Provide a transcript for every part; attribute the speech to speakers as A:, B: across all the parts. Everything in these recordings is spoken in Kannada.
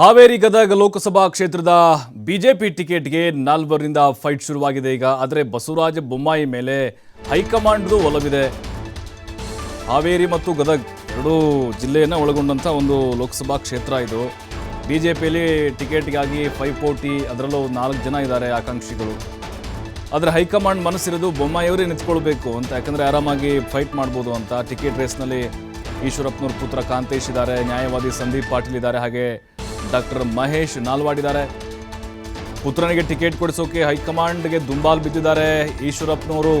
A: ಹಾವೇರಿ ಗದಗ ಲೋಕಸಭಾ ಕ್ಷೇತ್ರದ ಬಿಜೆಪಿ ಟಿಕೆಟ್ಗೆ ನಾಲ್ವರಿಂದ ಫೈಟ್ ಶುರುವಾಗಿದೆ. ಈಗ ಆದರೆ ಬಸವರಾಜ ಬೊಮ್ಮಾಯಿ ಮೇಲೆ ಹೈಕಮಾಂಡ್ದು ಒಲವಿದೆ. ಹಾವೇರಿ ಮತ್ತು ಗದಗ್ ಎರಡೂ ಜಿಲ್ಲೆಯನ್ನು ಒಳಗೊಂಡಂಥ ಒಂದು ಲೋಕಸಭಾ ಕ್ಷೇತ್ರ ಇದು. ಬಿಜೆಪಿಯಲ್ಲಿ ಟಿಕೆಟ್ಗಾಗಿ ಪೈಪೋಟಿ ಅದರಲ್ಲೂ ನಾಲ್ಕು ಜನ ಇದ್ದಾರೆ ಆಕಾಂಕ್ಷಿಗಳು. ಆದರೆ ಹೈಕಮಾಂಡ್ ಮನಸ್ಸಿರೋದು ಬೊಮ್ಮಾಯಿಯವರೇ ನಿಂತ್ಕೊಳ್ಬೇಕು ಅಂತ, ಯಾಕಂದರೆ ಆರಾಮಾಗಿ ಫೈಟ್ ಮಾಡ್ಬೋದು ಅಂತ. ಟಿಕೆಟ್ ರೇಸ್ನಲ್ಲಿ ಈಶ್ವರಪ್ಪನವ್ರ ಪುತ್ರ ಕಾಂತೇಶ್ ಇದ್ದಾರೆ, ನ್ಯಾಯವಾದಿ ಸಂದೀಪ್ ಪಾಟೀಲ್ ಇದ್ದಾರೆ, ಹಾಗೆ ಡಾಕ್ಟರ್ ಮಹೇಶ್ ನಾಲ್ವಾಡಿದ್ದಾರೆ. ಪುತ್ರನಿಗೆ ಟಿಕೆಟ್ ಕೊಡಿಸೋಕೆ ಹೈಕಮಾಂಡ್ಗೆ ದುಂಬಾಲ್ ಬಿದ್ದಿದ್ದಾರೆ ಈಶ್ವರಪ್ಪನವರು.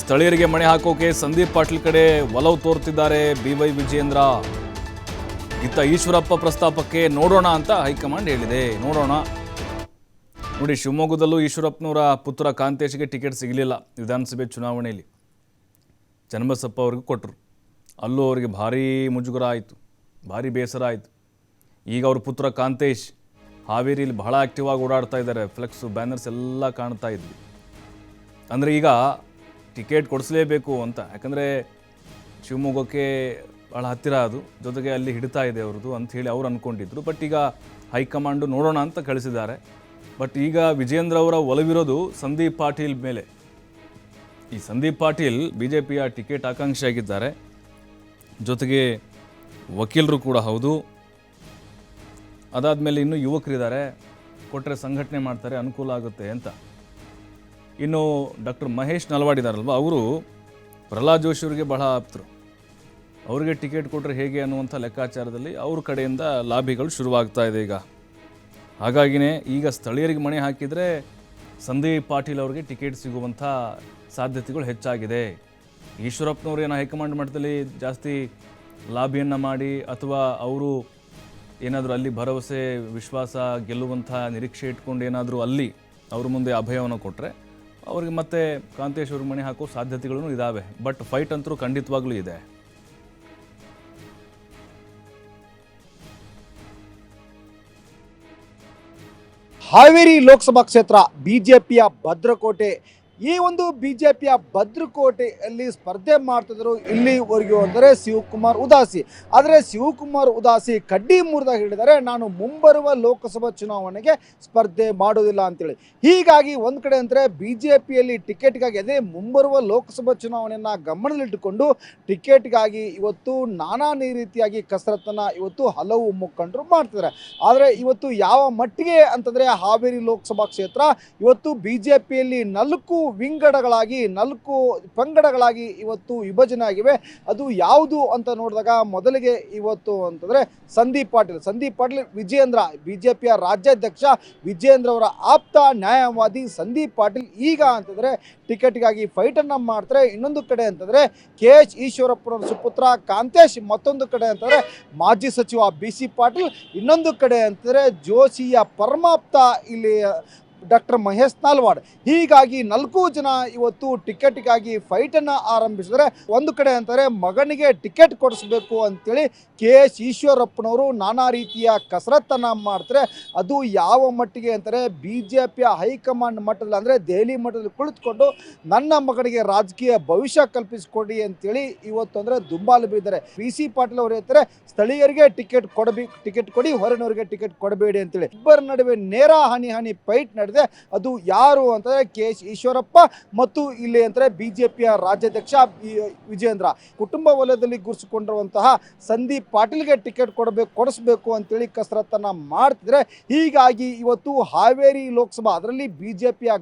A: ಸ್ಥಳೀಯರಿಗೆ ಮಣೆ ಹಾಕೋಕೆ ಸಂದೀಪ್ ಪಾಟೀಲ್ ಕಡೆ ಒಲವು ತೋರ್ತಿದ್ದಾರೆ ಬಿ ವೈ ವಿಜೇಂದ್ರ ಇತ್ತ ಈಶ್ವರಪ್ಪ ಪ್ರಸ್ತಾಪಕ್ಕೆ ನೋಡೋಣ ಅಂತ ಹೈಕಮಾಂಡ್ ಹೇಳಿದೆ. ನೋಡೋಣ. ನೋಡಿ, ಶಿವಮೊಗ್ಗದಲ್ಲೂ ಈಶ್ವರಪ್ಪನವರ ಪುತ್ರ ಕಾಂತೇಶ್ಗೆ ಟಿಕೆಟ್ ಸಿಗಲಿಲ್ಲ. ವಿಧಾನಸಭೆ ಚುನಾವಣೆಯಲ್ಲಿ ಚನ್ನಬಸಪ್ಪ ಅವ್ರಿಗೆ ಕೊಟ್ಟರು. ಅಲ್ಲೂ ಅವರಿಗೆ ಭಾರೀ ಮುಜುಗರ ಆಯಿತು. ಭಾರಿ ಬೇಸರ ಆಯಿತು. ಈಗ ಅವ್ರ ಪುತ್ರ ಕಾಂತೇಶ್ ಹಾವೇರಿಲಿ ಬಹಳ ಆ್ಯಕ್ಟಿವ್ ಆಗಿ ಓಡಾಡ್ತಾ ಇದ್ದಾರೆ. ಫ್ಲೆಕ್ಸು ಬ್ಯಾನರ್ಸ್ ಎಲ್ಲ ಕಾಣ್ತಾ ಇದ್ವಿ. ಅಂದರೆ ಈಗ ಟಿಕೆಟ್ ಕೊಡಿಸಲೇಬೇಕು ಅಂತ. ಯಾಕಂದರೆ ಶಿವಮೊಗ್ಗಕ್ಕೆ ಭಾಳ ಹತ್ತಿರ ಅದು. ಜೊತೆಗೆ ಅಲ್ಲಿ ಹಿಡಿತಾ ಇದೆ ಅವ್ರದ್ದು ಅಂತ ಹೇಳಿ ಅವ್ರು ಅಂದ್ಕೊಂಡಿದ್ರು ಬಟ್ ಈಗ ಹೈಕಮಾಂಡು ನೋಡೋಣ ಅಂತ ಕಳಿಸಿದ್ದಾರೆ. ಬಟ್ ಈಗ ವಿಜೇಂದ್ರ ಅವರ ಒಲವಿರೋದು ಸಂದೀಪ್ ಪಾಟೀಲ್ ಮೇಲೆ. ಈ ಸಂದೀಪ್ ಪಾಟೀಲ್ ಬಿ ಜೆ ಪಿಯ ಟಿಕೆಟ್ ಆಕಾಂಕ್ಷಿಯಾಗಿದ್ದಾರೆ. ಜೊತೆಗೆ ವಕೀಲರು ಕೂಡ ಹೌದು. ಅದಾದಮೇಲೆ ಇನ್ನೂ ಯುವಕರಿದ್ದಾರೆ. ಕೊಟ್ಟರೆ ಸಂಘಟನೆ ಮಾಡ್ತಾರೆ, ಅನುಕೂಲ ಆಗುತ್ತೆ ಅಂತ. ಇನ್ನು ಡಾಕ್ಟರ್ ಮಹೇಶ್ ನಲ್ವಾಡಿದಾರಲ್ವ, ಅವರು ಪ್ರಹ್ಲಾದ್ ಜೋಶಿ ಅವರಿಗೆ ಬಹಳ ಆಪ್ತರು. ಅವರಿಗೆ ಟಿಕೆಟ್ ಕೊಟ್ಟರೆ ಹೇಗೆ ಅನ್ನುವಂಥ ಲೆಕ್ಕಾಚಾರದಲ್ಲಿ ಅವ್ರ ಕಡೆಯಿಂದ ಲಾಭಿಗಳು ಶುರುವಾಗ್ತಾ ಇದೆ ಈಗ. ಹಾಗಾಗಿನೇ ಈಗ ಸ್ಥಳೀಯರಿಗೆ ಮಣೆ ಹಾಕಿದರೆ ಸಂದೀಪ್ ಪಾಟೀಲ್ ಅವರಿಗೆ ಟಿಕೆಟ್ ಸಿಗುವಂಥ ಸಾಧ್ಯತೆಗಳು ಹೆಚ್ಚಾಗಿದೆ. ಈಶ್ವರಪ್ಪನವ್ರು ಏನೋ ಹೈಕಮಾಂಡ್ ಮಟ್ಟದಲ್ಲಿ ಜಾಸ್ತಿ ಲಾಬಿಯನ್ನು ಮಾಡಿ ಅಥವಾ ಅವರು ಏನಾದರೂ ಅಲ್ಲಿ ಭರವಸೆ, ವಿಶ್ವಾಸ, ಗೆಲ್ಲುವಂಥ ನಿರೀಕ್ಷೆ ಇಟ್ಕೊಂಡು ಏನಾದರೂ ಅಲ್ಲಿ ಅವ್ರ ಮುಂದೆ ಅಭಯವನ್ನು ಕೊಟ್ಟರೆ ಅವ್ರಿಗೆ ಮತ್ತೆ ಕಾಂತೇಶ್ವರ ಮಣಿ ಹಾಕೋ ಸಾಧ್ಯತೆಗಳೂ ಇದ್ದಾವೆ ಬಟ್ ಫೈಟ್ ಅಂತೂ ಖಂಡಿತವಾಗ್ಲೂ ಇದೆ.
B: ಹಾವೇರಿ ಲೋಕಸಭಾ ಕ್ಷೇತ್ರ ಬಿಜೆಪಿಯ ಭದ್ರಕೋಟೆ ಈ ಒಂದು ಬಿಜೆಪಿಯ ಭದ್ರಕೋಟೆಯಲ್ಲಿ ಸ್ಪರ್ಧೆ ಮಾಡ್ತಿದ್ರು ಇಲ್ಲಿವರೆಗೂ ಅಂದರೆ ಶಿವಕುಮಾರ್ ಉದಾಸಿ. ಆದರೆ ಶಿವಕುಮಾರ್ ಉದಾಸಿ ಕಡ್ಡಿ ಮುರಿದಾಗ ಹೇಳಿದರೆ ನಾನು ಮುಂಬರುವ ಲೋಕಸಭಾ ಚುನಾವಣೆಗೆ ಸ್ಪರ್ಧೆ ಮಾಡೋದಿಲ್ಲ ಅಂತೇಳಿ. ಹೀಗಾಗಿ ಒಂದು ಕಡೆ ಅಂದರೆ ಬಿ ಜೆ ಪಿಯಲ್ಲಿ ಟಿಕೆಟ್ಗಾಗಿ ಅದೇ ಮುಂಬರುವ ಲೋಕಸಭಾ ಚುನಾವಣೆಯನ್ನು ಗಮನದಲ್ಲಿಟ್ಟುಕೊಂಡು ಟಿಕೆಟ್ಗಾಗಿ ಇವತ್ತು ನಾನಾ ರೀತಿಯಾಗಿ ಕಸರತ್ತನ್ನು ಇವತ್ತು ಹಲವು ಮುಖಂಡರು ಮಾಡ್ತಿದ್ದಾರೆ. ಆದರೆ ಇವತ್ತು ಯಾವ ಮಟ್ಟಿಗೆ ಅಂತಂದರೆ ಹಾವೇರಿ ಲೋಕಸಭಾ ಕ್ಷೇತ್ರ ಇವತ್ತು ಬಿ ಜೆ ಪಿಯಲ್ಲಿ ನಾಲ್ಕು ವಿಂಗಡಗಳಾಗಿ, ನಾಲ್ಕು ಪಂಗಡಗಳಾಗಿ ಇವತ್ತು ವಿಭಜನೆ ಆಗಿವೆ ಅದು ಯಾವುದು ಅಂತ ನೋಡಿದಾಗ ಮೊದಲಿಗೆ ಇವತ್ತು ಅಂತಂದರೆ ಸಂದೀಪ್ ಪಾಟೀಲ್. ಸಂದೀಪ್ ಪಾಟೀಲ್ ವಿಜೇಂದ್ರ ಬಿ ಜೆ ಪಿಯ ರಾಜ್ಯಾಧ್ಯಕ್ಷ ವಿಜೇಂದ್ರ ಅವರ ಆಪ್ತ ನ್ಯಾಯವಾದಿ ಸಂದೀಪ್ ಪಾಟೀಲ್. ಈಗ ಅಂತಂದರೆ ಟಿಕೆಟ್ಗಾಗಿ ಫೈಟನ್ನು ಮಾಡ್ತಾರೆ. ಇನ್ನೊಂದು ಕಡೆ ಅಂತಂದರೆ ಕೆ ಎಚ್ ಈಶ್ವರಪ್ಪನವರ ಸುಪುತ್ರ ಕಾಂತೇಶ್, ಮತ್ತೊಂದು ಕಡೆ ಅಂತಂದರೆ ಮಾಜಿ ಸಚಿವ ಬಿ ಸಿ ಪಾಟೀಲ್. ಇನ್ನೊಂದು ಕಡೆ ಅಂತಂದರೆ ಜೋಶಿಯ ಪರಮಾಪ್ತ ಇಲ್ಲಿ ಡಾಕ್ಟರ್ ಮಹೇಶ್ ನಾಲ್ವಾಡ್. ಹೀಗಾಗಿ ನಾಲ್ಕು ಜನ ಇವತ್ತು ಟಿಕೆಟ್ಗಾಗಿ ಫೈಟನ್ನು ಆರಂಭಿಸಿದರೆ ಒಂದು ಕಡೆ ಅಂತಾರೆ ಮಗನಿಗೆ ಟಿಕೆಟ್ ಕೊಡಿಸ್ಬೇಕು ಅಂತೇಳಿ ಕೆ ಎಸ್ ಈಶ್ವರಪ್ಪನವರು ನಾನಾ ರೀತಿಯ ಕಸರತ್ತನ್ನು ಮಾಡ್ತಾರೆ. ಅದು ಯಾವ ಮಟ್ಟಿಗೆ ಅಂತಾರೆ ಬಿ ಜೆ ಪಿಯ ಹೈಕಮಾಂಡ್ ಮಟ್ಟದಲ್ಲಿ ಅಂದರೆ ದೆಹಲಿ ಮಟ್ಟದಲ್ಲಿ ಕುಳಿತುಕೊಂಡು ನನ್ನ ಮಗನಿಗೆ ರಾಜಕೀಯ ಭವಿಷ್ಯ ಕಲ್ಪಿಸಿಕೊಡಿ ಅಂತೇಳಿ ಇವತ್ತು ಅಂದರೆ ದುಂಬಾಲು ಬಿದ್ದಾರೆ ಬಿ ಸಿ ಪಾಟೀಲ್ ಅವರು ಹೇಳ್ತಾರೆ ಸ್ಥಳೀಯರಿಗೆ ಟಿಕೆಟ್ ಕೊಡಬೇಕು, ಟಿಕೆಟ್ ಕೊಡಿ, ಹೊರನವರಿಗೆ ಟಿಕೆಟ್ ಕೊಡಬೇಡಿ ಅಂತೇಳಿ. ಇಬ್ಬರ ನಡುವೆ ನೇರ ಹನಿ ಹನಿ ಫೈಟ್ ನಡೆದಿದೆ ಅದು ಯಾರು ಅಂತಂದರೆ ಕೆ ಎಸ್ ಈಶ್ವರಪ್ಪ ಮತ್ತು ಇಲ್ಲಿ ಅಂದರೆ ಬಿ ಜೆ ಪಿಯ ರಾಜ್ಯಾಧ್ಯಕ್ಷ ವಿಜೇಂದ್ರ ಕುಟುಂಬ ವಲಯದಲ್ಲಿ ಗುರುಸಿಕೊಂಡಿರುವಂತಹ ಸಂದೀಪ್ ಪಾಟೀಲ್ಗೆ ಟಿಕೆಟ್ ಕೊಡಬೇಕು, ಕೊಡಿಸ್ಬೇಕು ಅಂತೇಳಿ ಕಸರತ್ತನ್ನು ಮಾಡ್ತಿದ್ರೆ, ಹೀಗಾಗಿ ಇವತ್ತು ಹಾವೇರಿ ಲೋಕಸಭಾ, ಅದರಲ್ಲಿ ಬಿ ಜೆ ಪಿಯ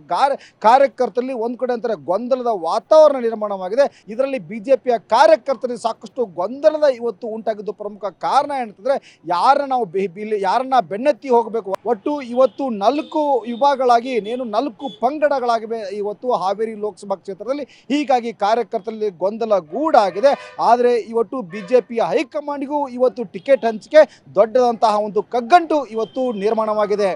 B: ಕಾರ್ಯಕರ್ತರಲ್ಲಿ ಒಂದು ಕಡೆ ಅಂತಾರೆ ಗೊಂದಲದ ವಾತಾವರಣ ನಿರ್ಮಾಣವಾಗಿದೆ. ಇದರಲ್ಲಿ ಬಿ ಜೆ ಪಿಯ ಕಾರ್ಯಕರ್ತರಿಗೆ ಸಾಕಷ್ಟು ಗೊಂದಲದ ಇವತ್ತು ಉಂಟಾಗಿದ್ದು ಪ್ರಮುಖ ಕಾರಣ ಏನಂತಂದರೆ, ಯಾರನ್ನ ನಾವು ಬೆ- ಯಾರನ್ನ ಬೆನ್ನತ್ತಿ ಹೋಗಬೇಕು, ಒಟ್ಟು ಇವತ್ತು ನಾಲ್ಕು ವಿಭಾಗಗಳಾಗಿ ಇನ್ನೇನು ನಾಲ್ಕು ಪಂಗಡಗಳಾಗಿವೆ ಇವತ್ತು ಹಾವೇರಿ ಲೋಕಸಭಾ ಕ್ಷೇತ್ರದಲ್ಲಿ. ಹೀಗಾಗಿ ಕಾರ್ಯಕರ್ತರಲ್ಲಿ ಗೊಂದಲ ಗೂಡಾಗಿದೆ. ಆದರೆ ಇವತ್ತು ಬಿಜೆಪಿಯ ಹೈಕಮಾಂಡ್ಗೂ ಇವತ್ತು ಟಿಕೆಟ್ ಹಂಚಿಕೆ ದೊಡ್ಡದಂತಹ ಒಂದು ಕಗ್ಗಂಟು ಇವತ್ತು ನಿರ್ಮಾಣವಾಗಿದೆ.